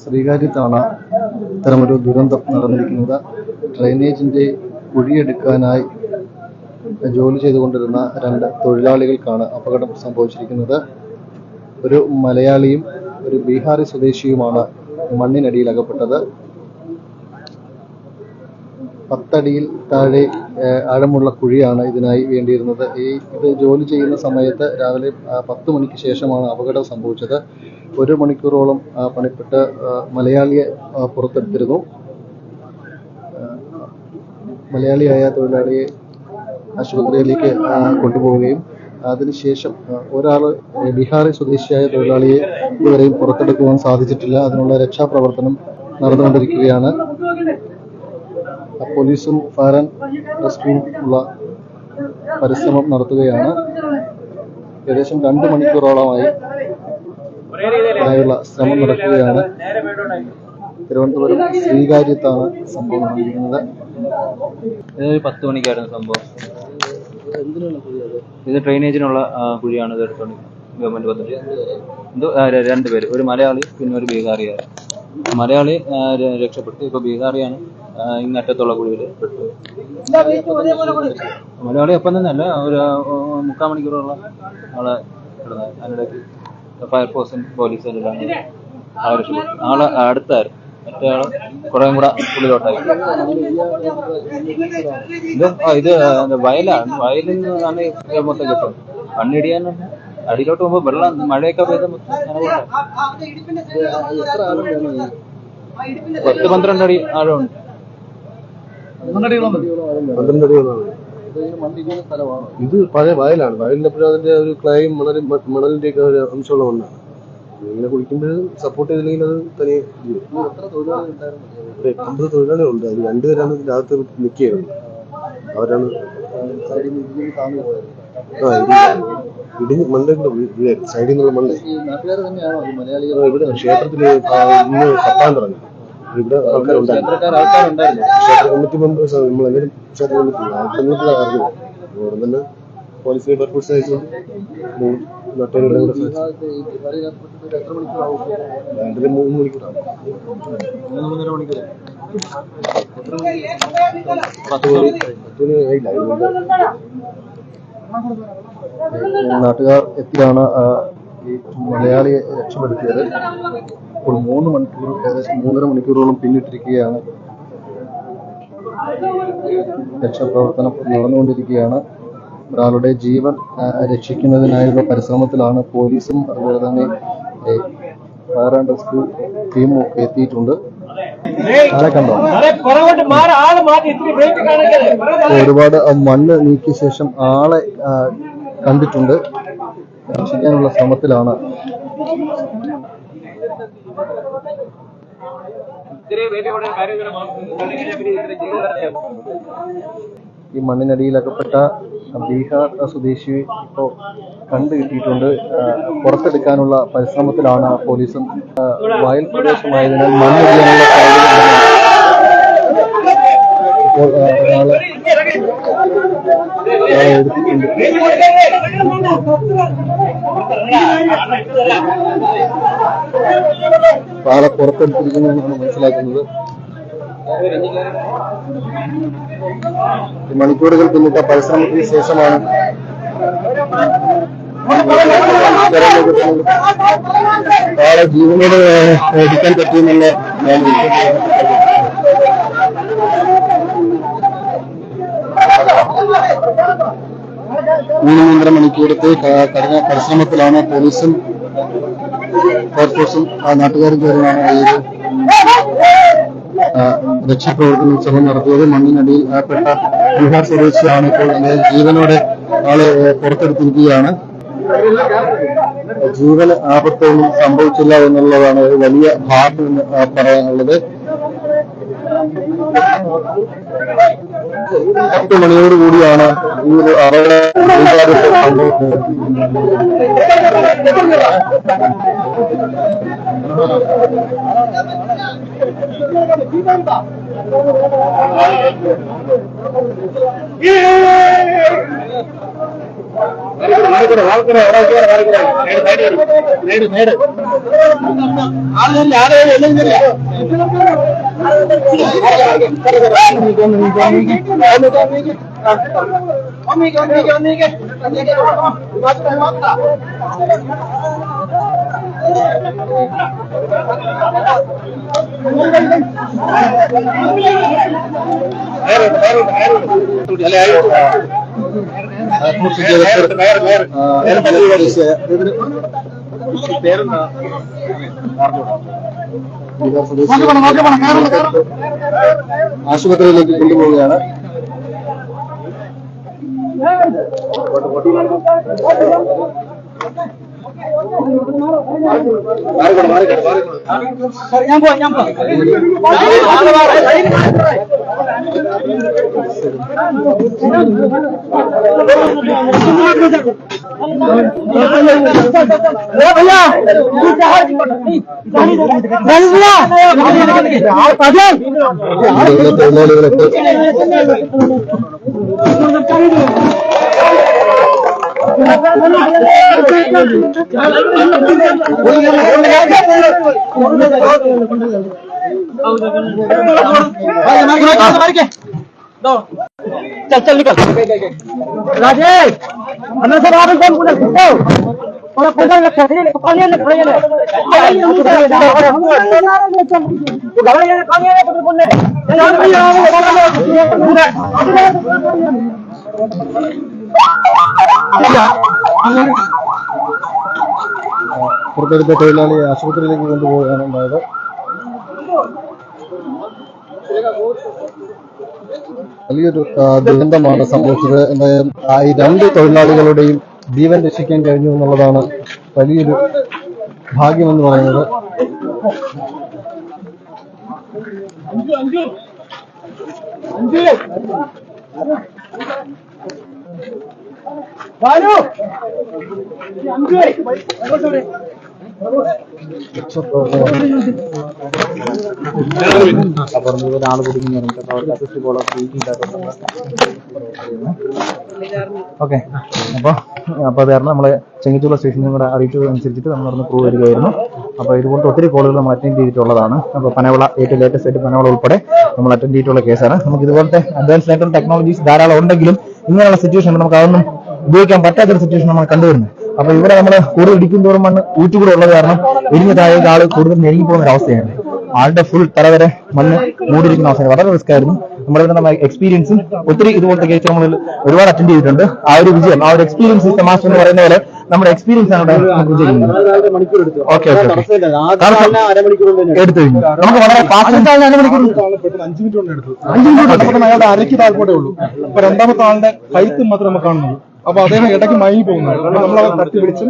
ശ്രീകാര്യത്താണ് ഇത്തരമൊരു ദുരന്തം നടന്നിരിക്കുന്നത് ഡ്രൈനേജിന്റെ കുഴിയെടുക്കാനായി ജോലി ചെയ്തുകൊണ്ടിരുന്ന രണ്ട് തൊഴിലാളികൾക്കാണ് അപകടം സംഭവിച്ചിരിക്കുന്നത്. ഒരു മലയാളിയും ഒരു ബീഹാറി സ്വദേശിയുമാണ് മണ്ണിനടിയിൽ അകപ്പെട്ടത് പത്തടിയിൽ താഴെ ആഴമുള്ള കുഴിയാണ് ഇതിനായി വേണ്ടിയിരുന്നത്. ഈ ഇത് ജോലി ചെയ്യുന്ന സമയത്ത് രാവിലെ പത്ത് മണിക്ക് ശേഷമാണ് അപകടം സംഭവിച്ചത്. ഒരു മണിക്കൂറോളം പണിപ്പെട്ട് മലയാളിയെ പുറത്തെടുത്തിരുന്നു. മലയാളിയായ തൊഴിലാളിയെ ആശുപത്രിയിലേക്ക് കൊണ്ടുപോവുകയും അതിനുശേഷം ഒരാൾ ബീഹാറി സ്വദേശിയായ തൊഴിലാളിയെ ഇതുവരെയും പുറത്തെടുക്കുവാൻ സാധിച്ചിട്ടില്ല. അതിനുള്ള രക്ഷാപ്രവർത്തനം നടന്നുകൊണ്ടിരിക്കുകയാണ്. പോലീസും ഫയർ ആൻഡ് റെസ്ക്യൂ ഉള്ള പരിശ്രമം നടത്തുകയാണ്. ഏകദേശം രണ്ട് മണിക്കൂറോളമായി ആയുള്ള ശ്രമം നടക്കുകയാണ്. തിരുവനന്തപുരം സ്വീകാര്യത്താണ് സംഭവം നടന്നിരിക്കുന്നത്. പത്ത് മണിക്കായിരുന്നു സംഭവം. ഇത് ഡ്രെയിനേജിനുള്ള ആ, കുഴിയാണ് ഇത് എടുത്തു ഗവൺമെന്റ് പദ്ധതി. എന്തോ രണ്ടുപേര് ഒരു മലയാളി പിന്നെ ഒരു ബീഹാറിയാണ്. മലയാളി രക്ഷപ്പെട്ടു. ഇപ്പൊ ബീഹാറിയാണ്. ഇങ്ങറ്റത്തുള്ള കുഴിയിൽ പെട്ടു. മലയാളി അപ്പം തന്നെ അല്ല ഒരു മുക്കാൽ മണിക്കൂറുള്ള ആളെ കിടന്നത് അതിനിടയ്ക്ക് ഫയർഫോഴ്സും പോലീസും എല്ലാം ആളെ രക്ഷപ്പെട്ടു ആളെ അടുത്തായിരുന്നു. മറ്റേ ആൾ കുറേ കൂടെ ഉള്ളിലോട്ടായി. ഇത് ആ, ഇത് വയലാണ്. വയലിൽ നിന്നാണ് ഈ മൊത്തം കിട്ടും മണ്ണിടിയാൻ അടിയിലോട്ട് പോകുമ്പോ വെള്ളം മഴയൊക്കെ പെയ്ത മൊത്തം പത്ത് പന്ത്രണ്ട് അടി ആഴമുണ്ട് പന്ത്രണ്ട് അടിയോളാണ് ഇത് പഴയ വയലാണ്. വയലിനെപ്പോഴും അതിന്റെ ഒരു ക്ലയും മണലും മണലിന്റെ ഒക്കെ ഒരു അംശമുള്ള മണ്ണാണ് ഇങ്ങനെ കുളിക്കുമ്പോഴും സപ്പോർട്ട് ചെയ്തില്ലെങ്കിൽ അത്. ഇത് എത്ര തൊഴിലാളികൾ ഉണ്ട് അമ്പത് തൊഴിലാളികളുണ്ട് അത് രണ്ടുപേരാണ് ഇതിന്റെ അകത്ത് നിൽക്കുകയാണ്. അവരാണ് ഇടിഞ്ഞ് സൈഡിൽ നിന്നുള്ള മണ്ണ്. ഇവിടെ ക്ഷേത്രത്തിൽ ഇന്ന് കപ്പാൻ തുടങ്ങി. ഇവിടെ ആൾക്കാരുണ്ടായിരുന്നു. ക്ഷേത്ര കമ്മിറ്റി മെമ്പേഴ്സ് നമ്മളെല്ലാവരും ക്ഷേത്ര കമ്മിറ്റി ആൾക്കാരുടെ അറിഞ്ഞു അതുകൊണ്ട് തന്നെ പോലീസിനെ അയച്ചുകൊണ്ട് കൂടെ രണ്ടര മൂന്ന് മണിക്കൂറാണ്. പത്ത് മണി പത്ത് മണി ആയില്ല. മുമ്പ് നാട്ടുകാർ എത്തിയാണ് ഈ മലയാളിയെ രക്ഷപ്പെടുത്തിയത് ഇപ്പോൾ മൂന്ന് മണിക്കൂർ ഏകദേശം മൂന്നര മണിക്കൂറോളം പിന്നിട്ടിരിക്കുകയാണ്. രക്ഷാപ്രവർത്തനം നടന്നുകൊണ്ടിരിക്കുകയാണ്. ഒരാളുടെ ജീവൻ രക്ഷിക്കുന്നതിനായുള്ള പരിശ്രമത്തിലാണ് പോലീസും അതുപോലെ തന്നെ ഫയർ ആൻഡ് റെസ്ക്യൂ ടീമും എത്തിയിട്ടുണ്ട്. ഒരുപാട് മണ്ണ് നീക്കിയ ശേഷം ആളെ കണ്ടിട്ടുണ്ട്. രക്ഷിക്കാനുള്ള ശ്രമത്തിലാണ്. ഈ മണ്ണിനടിയിലകപ്പെട്ട ബീഹാർ സ്വദേശി ഇപ്പോൾ കണ്ടു കിട്ടിയിട്ടുണ്ട്. പുറത്തെടുക്കാനുള്ള പരിശ്രമത്തിലാണ് പോലീസും വയൽ പ്രദേശമായതിനാൽ മണ്ണിടിയാനുള്ള ഇപ്പോൾ എടുത്തിട്ടുണ്ട് ആളെ പുറത്തെടുത്തിരിക്കുന്നു മനസ്സിലാക്കുന്നത് മണിക്കൂറുകൾ പിന്നിട്ട പരിശ്രമത്തിന് ശേഷമാണ് ആളെ ജീവനോട് എടുക്കാൻ പറ്റുമെന്നുള്ള ഞാൻ മൂന്ന് മൂന്നര മണിക്കൂറത്തെ കഠിന പരിശ്രമത്തിലാണ് പോലീസും ഫയർഫോഴ്സും നാട്ടുകാരും ചേർന്നാണ് ഈ ഒരു രക്ഷാപ്രവർത്തനം ശ്രമം നടത്തിയത്. മണ്ണിനടിയിൽ അകപ്പെട്ട ബീഹാർ സ്വദേശിയാണ് ഇപ്പോൾ ജീവനോടെ ആളെ പുറത്തെടുത്തിരിക്കുകയാണ്. ജീവന് ആപത്തൊന്നും സംഭവിച്ചില്ല എന്നുള്ളതാണ് ഒരു വലിയ ഭാഗം എന്ന് പറയാനുള്ളത്. പത്ത് മണിയോടുകൂടിയാണ് ഈ ഒരു வாழ்க்கிற வாழ்க்கிற வாழ்க்கிற வாழ்க்கிற சைடு சைடு சைடு ஆளுநர் யாரும் என்னன்னு தெரியும் ആശുപത്രിയിലേക്ക് കൊണ്ടുപോവുകയാണ് ഇവിടെയുള്ള തൊഴിലാളികളൊക്കെ चल चल निकल राजेश अंदर से बाहर कौन बोले थोड़ा पैसा रखा है पानी ले थोड़ा ले तो गाड़ी ले पानी ले तो बोलने പുറത്തെടുത്ത തൊഴിലാളി ആശുപത്രിയിലേക്ക് കൊണ്ടുപോവുകയാണ് ഉണ്ടായത്. വലിയൊരു ദുരന്തമാണ് സംഭവിച്ചത്. എന്തായാലും ഈ രണ്ട് തൊഴിലാളികളുടെയും ജീവൻ രക്ഷിക്കാൻ കഴിഞ്ഞു എന്നുള്ളതാണ് വലിയൊരു ഭാഗ്യമെന്ന് പറയുന്നത്. ബോളോ ഓക്കെ. അപ്പൊ അപ്പൊ അത് കാരണം നമ്മളെ ചെങ്ങിച്ചുള്ള സ്റ്റേഷനും കൂടെ അറിയിച്ചത് അനുസരിച്ചിട്ട് നമ്മൾ അവിടുന്ന് പ്രൂവ് വരികയായിരുന്നു. അപ്പോൾ ഇതുപോലത്തെ ഒത്തിരി കോളുകൾ നമ്മൾ അറ്റൻഡ് ചെയ്തിട്ടുള്ളതാണ്. അപ്പോൾ പനവള ഏറ്റവും ലേറ്റസ്റ്റ് ആയിട്ട് പനവിള ഉൾപ്പെടെ നമ്മൾ അറ്റൻഡ് ചെയ്തിട്ടുള്ള കേസാണ് നമുക്ക് ഇതുപോലത്തെ അഡ്വാൻസ് ആയിട്ടുള്ള ടെക്നോളജീസ് ധാരാളം ഉണ്ടെങ്കിലും ഇങ്ങനെയുള്ള സിറ്റുവേഷൻ നമുക്ക് അതൊന്നും ഉപയോഗിക്കാൻ പറ്റാത്തൊരു സിറ്റുവേഷൻ നമ്മൾ കണ്ടുവരുന്നത് അപ്പൊ ഇവിടെ നമ്മൾ കൂടുതൽ ഇടിക്കും തോറും മണ്ണ് ഊറ്റുകൂടെ ഉള്ളത് കാരണം ഇടിഞ്ഞ താഴെ ആൾ കൂടുതൽ ഞെരുങ്ങി പോകുന്ന ഒരു അവസ്ഥയായിരുന്നു. ആളുടെ ഫുൾ തല വരെ മണ്ണ് മൂടിയിരിക്കുന്ന അവസ്ഥ വളരെ റിസ്ക് ആയിരുന്നു. നമ്മുടെ നമ്മുടെ എക്സ്പീരിയൻസും ഒത്തിരി ഇതുപോലത്തെ കേസ് നമ്മൾ ഒരുപാട് അറ്റൻഡ് ചെയ്തിട്ടുണ്ട്. ആ ഒരു വിജയം ആ ഒരു എക്സ്പീരിയൻസ് മാസ്റ്റർ എന്ന് പറയുന്ന പോലെ നമ്മുടെ എക്സ്പീരിയൻസ് ആണ് ഓക്കെ എടുത്തു കഴിഞ്ഞു. നമുക്ക് വളരെ അഞ്ചു മിനിറ്റ് കൊണ്ട് അയാളുടെ അരയ്ക്ക് താഴ്പോട്ടേ ഉള്ളൂ രണ്ടാമത്തെ ആളുടെ കൈത്ത് മാത്രം നമുക്ക് കാണുന്നുള്ളൂ. അപ്പൊ അദ്ദേഹം ഇടയ്ക്ക് മയങ്ങി പോകുന്നു. നമ്മൾ അവരെ തട്ടി പിടിച്ച്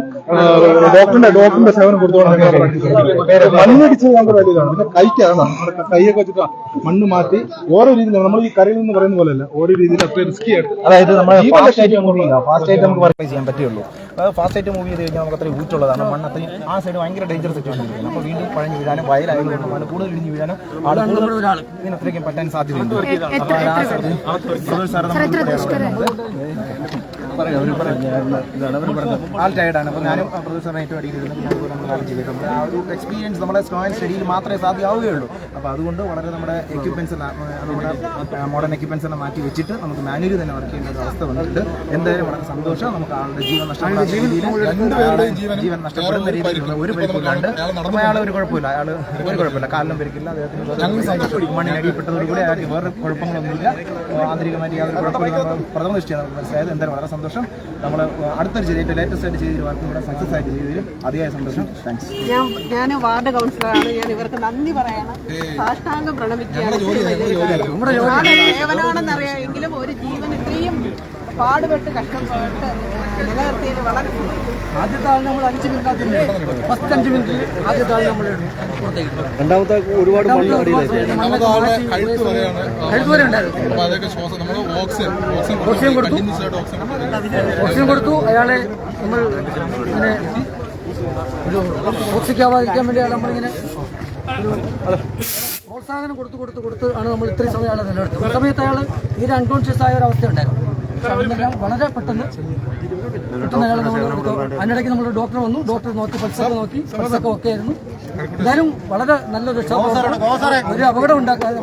ഡോക്ടറിന്റെ ഡോക്ടറിന്റെ സേവനം കൊടുത്തുകൊണ്ട് മണ്ണിടിച്ച് ഞങ്ങൾ വലിയ ഇതാണ്. പിന്നെ കൈക്കാണ്. നമ്മുടെ കൈയൊക്കെ വെച്ചിട്ട് മണ്ണ് മാറ്റി ഓരോ രീതിയിൽ നമ്മൾ ഈ കരയിൽ നിന്ന് പറയുന്ന പോലെയല്ല. ഓരോ രീതിയിൽ അത്ര റിസ്കി ആയിട്ട്. അതായത് നമ്മൾ ഫാസ്റ്റ് ആയിട്ട് രക്ഷിക്കാൻ മൂവ് ചെയ്യുക ഫാസ്റ്റ് ആയിട്ട് നമുക്ക് വർക്ക് ചെയ്യാൻ പറ്റുള്ളൂ ഫാസ്റ്റ് ആയിട്ട് മൂവ് ചെയ്ത് കഴിഞ്ഞാൽ നമുക്ക് അത്രയും ഊറ്റുള്ളതാണ് മണ്ണ് അത്രയും ആ സൈഡ് ഭയങ്കര ഡേഞ്ചർ സിറ്റുവേഷൻ ആയിരിക്കും അപ്പോൾ വീണ്ടും പഴഞ്ഞു വീഴാനും വയലായതുകൊണ്ട് മണ്ണ് കൂടുതൽ ഇടിഞ്ഞു വീഴാനും ആൾ കൂടുതൽ ഇങ്ങനെ അത്രയ്ക്കും പറ്റാൻ സാധ്യതയുണ്ട്. അപ്പോൾ ആ സാറ് നമ്മുടെ പറയാം അവർ പറഞ്ഞു ഇതാണ് അവർ പറഞ്ഞത്. ആൾ ടയർഡാണ് അപ്പോൾ ഞാനും പ്രൊഡ്യൂസർ ഏറ്റവും അടിയിലിരുന്നു പിന്നെ ആ ഒരു എക്സ്പീരിയൻസ് നമ്മുടെ ആൻഡ് സ്റ്റഡിയിൽ മാത്രമേ സാധ്യമാവുകയുള്ളൂ. അപ്പോൾ അതുകൊണ്ട് വളരെ നമ്മുടെ എക്യുപ്മെന്റ്സ് നമ്മുടെ മോഡേൺ എക്യുപ്മെന്റ്സ് എല്ലാം മാറ്റി വെച്ചിട്ട് നമുക്ക് മാനുവലി തന്നെ വർക്ക് ചെയ്യേണ്ട ഒരു അവസ്ഥ വന്നിട്ട് എന്തായാലും വളരെ സന്തോഷം. നമുക്ക് ആളുടെ ജീവൻ നഷ്ടപ്പെടുന്ന രീതിയിൽ ജീവൻ നഷ്ടപ്പെടുന്ന രീതിയിലുള്ള ഒരു പരിക്കില്ലാണ്ട് അപ്പോൾ അയാൾ ഒരു കുഴപ്പമില്ല. അയാൾ ഒരു കുഴപ്പമില്ല. കാലിനും പരിക്കില്ല അദ്ദേഹത്തിന് മണ്ണിനടിപ്പെട്ടതോടുകൂടി അയാൾക്ക് വേറെ കുഴപ്പങ്ങളൊന്നുമില്ല. ആന്തരികമായിട്ട് യാതൊരു കുഴപ്പമില്ല. പ്രഥമ ദൃഷ്ടിയാണ് മനസ്സിലായത്. എന്തായാലും വളരെ സന്തോഷം. നമ്മൾ അടുത്തൊരു ചെയ്ത് ലേറ്റസ്റ്റ് ആയിട്ട് ചെയ്തൊരു വർക്ക് ഇവിടെ സക്സസ് ആയിട്ട് ചെയ്തതിൽ അതിയായ സന്തോഷം. താങ്ക്സ് ഞാൻ ഞാൻ വാർഡ് കൗൺസിലറാണ്. ഞാൻ ഇവർക്ക് നന്ദി പറയണം. സാഷ്ടാംഗം പ്രണമിക്കുകയാണ്. എങ്കിലും ഒരു പാടുപെട്ട് കഷ്ടപ്പെട്ട് നിലനിർത്തിയതിൽ വളരെ ആദ്യത്തെ ആൾ നമ്മൾ അഞ്ച് മിനിറ്റ് ഫസ്റ്റ് അഞ്ച് മിനിറ്റ് ആദ്യത്തെ ആൾ നമ്മൾ രണ്ടാമത്തെ ഒരുപാട് ഓക്സിജൻ കൊടുത്തു. ഓക്സിജൻ കൊടുത്തു. അയാളെ നമ്മൾ ഇങ്ങനെ ഓക്സിക്കാവാതിരിക്കാൻ വേണ്ടിയാണ് നമ്മളിങ്ങനെ പ്രോത്സാഹനം കൊടുത്ത് കൊടുത്ത് കൊടുത്ത് ആണ് നമ്മൾ ഇത്രയും സമയം അയാളെ നിലനിർത്തുന്നത്. ആ സമയത്ത് അയാൾ തീരെ അൺകോൺഷ്യസ് ആയ ഒരു അവസ്ഥ ഉണ്ടായിരുന്നു. വളരെ പെട്ടെന്ന് പെട്ടെന്ന് അയാൾ നമ്മൾ അതിനിടയ്ക്ക് നമ്മൾ ഡോക്ടർ വന്നു. ഡോക്ടർ നോക്കി പൾസൊക്കെ നോക്കി പൾസൊക്കെ ഒക്കെ ആയിരുന്നു. എന്തായാലും വളരെ നല്ലൊരു ഒരു അപകടം ഉണ്ടാക്കാതെ